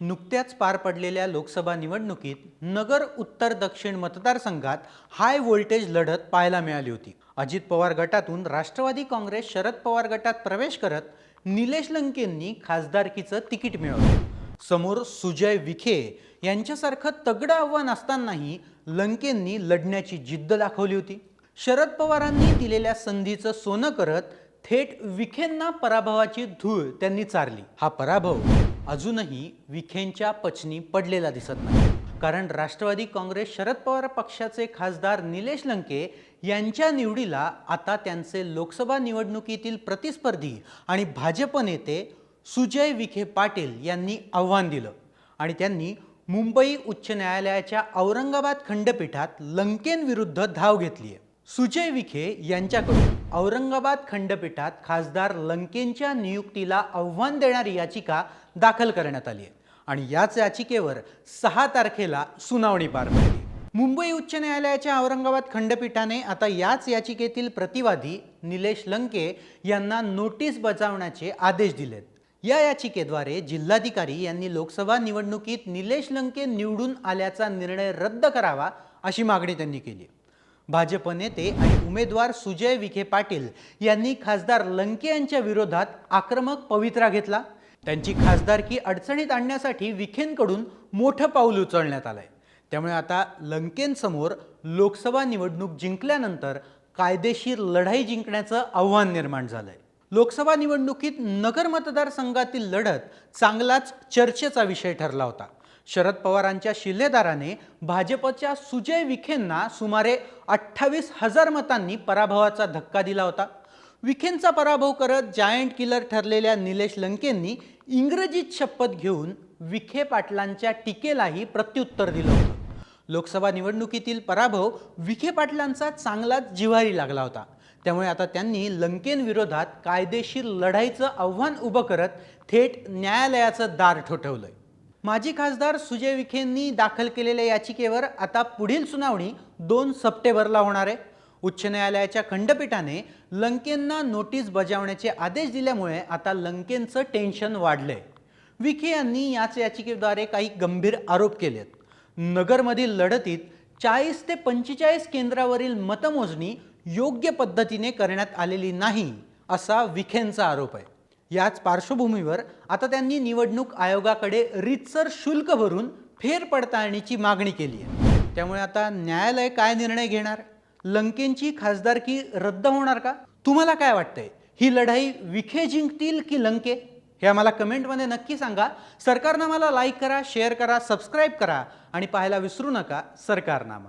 नुकत्याच पार पडलेल्या लोकसभा निवडणुकीत नगर उत्तर दक्षिण मतदारसंघात हाय व्होल्टेज लढत पाहायला मिळाली होती. अजित पवार गटातून राष्ट्रवादी काँग्रेस शरद पवार गटात प्रवेश करत निलेश लंकेंनी खासदारकीचं तिकीट मिळवलं. समोर सुजय विखे यांच्यासारखं तगडं आव्हान असतानाही लंकेंनी लढण्याची जिद्द दाखवली होती. शरद पवारांनी दिलेल्या संधीचं सोनं करत थेट विखेंना पराभवाची धूळ त्यांनी चारली. हा पराभव अजूनही विखेंच्या पचनी पडलेला दिसत नाही. कारण राष्ट्रवादी काँग्रेस शरद पवार पक्षाचे खासदार निलेश लंके यांच्या निवडीला आता त्यांचे लोकसभा निवडणुकीतील प्रतिस्पर्धी आणि भाजप नेते सुजय विखे पाटील यांनी आव्हान दिलं. आणि त्यांनी मुंबई उच्च न्यायालयाच्या औरंगाबाद खंडपीठात लंकेंविरुद्ध धाव घेतली आहे सुजय विखे यांच्याकडून औरंगाबाद खंडपीठात खासदार लंकेंच्या नियुक्तीला आव्हान देणारी याचिका दाखल करण्यात आली आहे. आणि याच याचिकेवर सहा तारखेला सुनावणी पार पडली. मुंबई उच्च न्यायालयाच्या औरंगाबाद खंडपीठाने आता याच याचिकेतील प्रतिवादी निलेश लंके यांना नोटीस बजावण्याचे आदेश दिलेत. या याचिकेद्वारे जिल्हाधिकारी यांनी लोकसभा निवडणुकीत निलेश लंके निवडून आल्याचा निर्णय रद्द करावा अशी मागणी त्यांनी केली भाजप नेते आणि उमेदवार सुजय विखे पाटील यांनी खासदार लंके यांच्या विरोधात आक्रमक पवित्रा घेतला. त्यांची खासदारकी अडचणीत आणण्यासाठी विखेंकडून मोठं पाऊल उचलण्यात आलंय. त्यामुळे आता लंकेंसमोर लोकसभा निवडणूक जिंकल्यानंतर कायदेशीर लढाई जिंकण्याचं आव्हान निर्माण झालंय. लोकसभा निवडणुकीत नगर मतदारसंघातील लढत चांगलाच चर्चेचा विषय ठरला होता. शरद पवारांच्या शिल्लेदाराने भाजपच्या सुजय विखेंना सुमारे अठ्ठावीस हजार मतांनी पराभवाचा धक्का दिला होता. विखेंचा पराभव करत जायंट किलर ठरलेल्या निलेश लंकेंनी इंग्रजीत शपथ घेऊन विखे पाटलांच्या टीकेलाही प्रत्युत्तर दिलं होतं. लोकसभा निवडणुकीतील पराभव विखे पाटलांचा चांगलाच जिव्हारी लागला होता. त्यामुळे आता त्यांनी लंकेंविरोधात कायदेशीर लढाईचं आव्हान उभं करत थेट न्यायालयाचं दार ठोठवलंय. माजी खासदार सुजय विखेंनी दाखल केलेल्या याचिकेवर आता पुढील सुनावणी दोन सप्टेंबरला होणार आहे. उच्च न्यायालयाच्या खंडपीठाने लंकेंना नोटीस बजावण्याचे आदेश दिल्यामुळे आता लंकेंचं टेन्शन वाढलंय. विखे यांनी याच याचिकेद्वारे काही गंभीर आरोप केलेत. नगरमधील लढतीत चाळीस ते पंचेचाळीस केंद्रावरील मतमोजणी योग्य पद्धतीने करण्यात आलेली नाही असा विखेंचा आरोप आहे. याच पार्श्वभूमीवर आता त्यांनी निवडणूक आयोगाकडे रितसर शुल्क भरून फेरपडताळणीची मागणी केली आहे. त्यामुळे आता न्यायालय काय निर्णय घेणार? लंकेंची खासदारकी रद्द होणार का? तुम्हाला काय वाटतंय? ही लढाई विखे जिंकतील की लंके? हे आम्हाला कमेंटमध्ये नक्की सांगा. सरकारनामाला लाईक करा शेअर करा सबस्क्राईब करा आणि पाहायला विसरू नका सरकारनामा.